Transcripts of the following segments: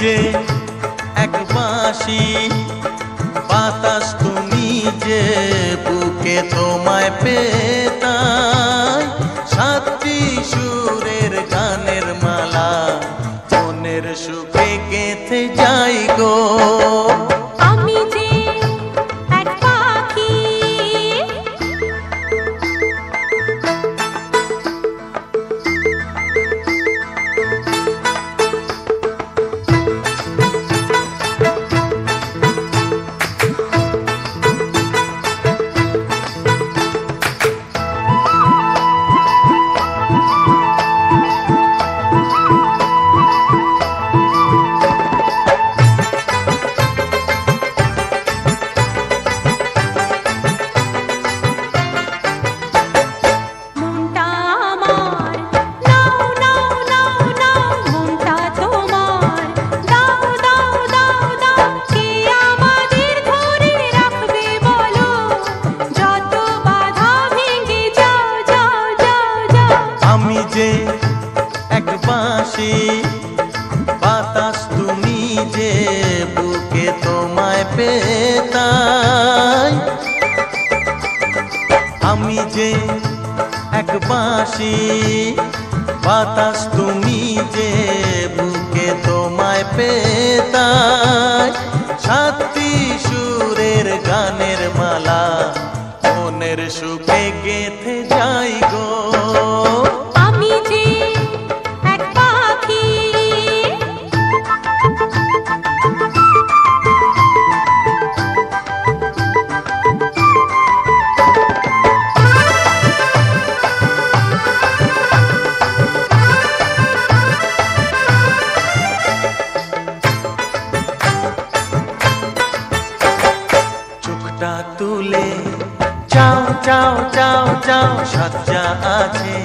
যে এক বাঁশি, বাতাস তুমি যে বুকে তোমায় পেতাই সাতটি সুরের গানের মালা, মনের সুখ যে বুকে তোমায় পেতাই। আমি যে এক বাঁশি, বাতাস তুমি যে বুকে তোমায় পেতাই। সাতটি সুরের গানের মালা, মনের সুখে গেথে যাই গো। চোখটা তুলে। চাও চাও চাও চাও সাজ্জা আছে।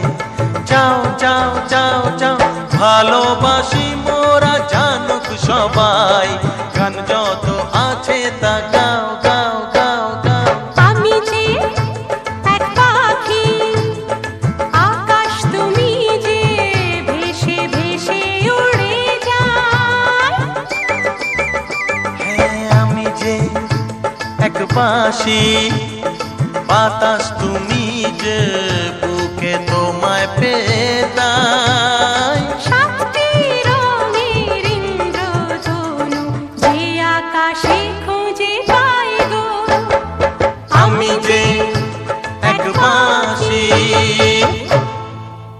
চাও চাও চাও চাও ভালোবাসি মোরা জানুক সবাই। গান যত আছে তা গাও গাও গাও গাও। আমি যে এক পাখি আকাশ তুমি যে ভেসে ভেসে উড়ে যায়। হ্যাঁ আমি যে বাঁশি বাতাস তুমি যে বুকে তোমায় সাত